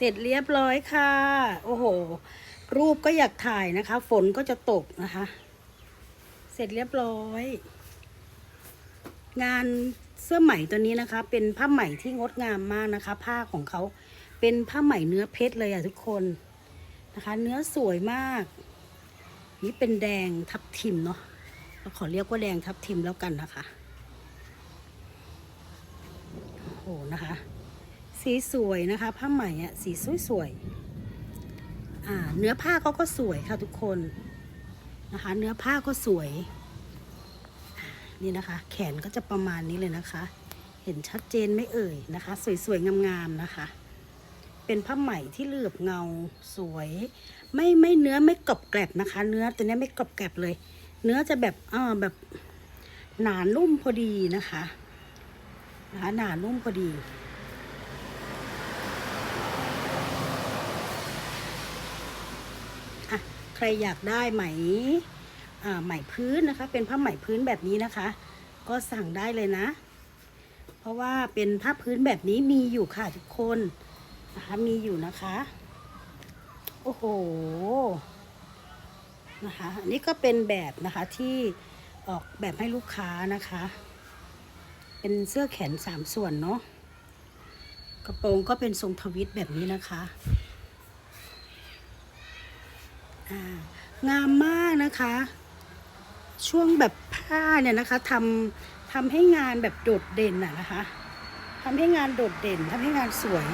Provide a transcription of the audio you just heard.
เสร็จเรียบร้อยค่ะ โอ้โห รูปก็อยากถ่ายนะคะ ฝนก็จะตกนะคะ เสร็จเรียบร้อย งานเสื้อไหมตัวนี้นะคะ เป็นผ้าไหมที่งดงามมากนะคะ ผ้าของเขาเป็นผ้าไหมเนื้อเพชรเลยอะทุกคนนะคะ เนื้อสวยมาก นี่เป็นแดงทับทิมเนาะเราขอเรียกว่าแดงทับทิมแล้วกันนะคะโอ้โหนะคะ สีสวยนะคะผ้าไหมอะสีสวยๆอ่าเนื้อผ้าเขาก็สวยค่ะทุกคนนะคะ เนื้อผ้าก็สวยนี่นะคะ แขนก็จะประมาณนี้เลยนะคะ เห็นชัดเจนไม่เอ่ยนะคะ สวยๆงามๆนะคะ เป็นผ้าไหมที่เหลือบเงาสวย ไม่ไม่เนื้อไม่กรอบแกรบนะคะ เนื้อตัวนี้ไม่กรอบแกรบเลย เนื้อจะแบบอ่าแบบหนานุ่มพอดีนะคะนะคะหนานุ่มพอดี อะ ใครอยากได้ไหมอ่าไหมพื้นนะคะ เป็นผ้าไหมพื้นแบบนี้นะคะ ก็สั่งได้เลยนะ เพราะว่าเป็นผ้าพื้นแบบนี้มีอยู่ค่ะทุกคนนะคะมีอยู่นะคะ โอ้โหนะคะอันนี้ก็เป็นแบบนะคะที่ออกแบบให้ลูกค้านะคะ เป็นเสื้อแขนสามส่วนเนาะกระโปรงก็เป็นทรงทวิตแบบนี้นะคะ งามมากนะคะ ช่วงแบบผ้าเนี่ยนะคะทำทำให้งานแบบโดดเด่นอะนะคะทำให้งานโดดเด่นทำให้งานสวย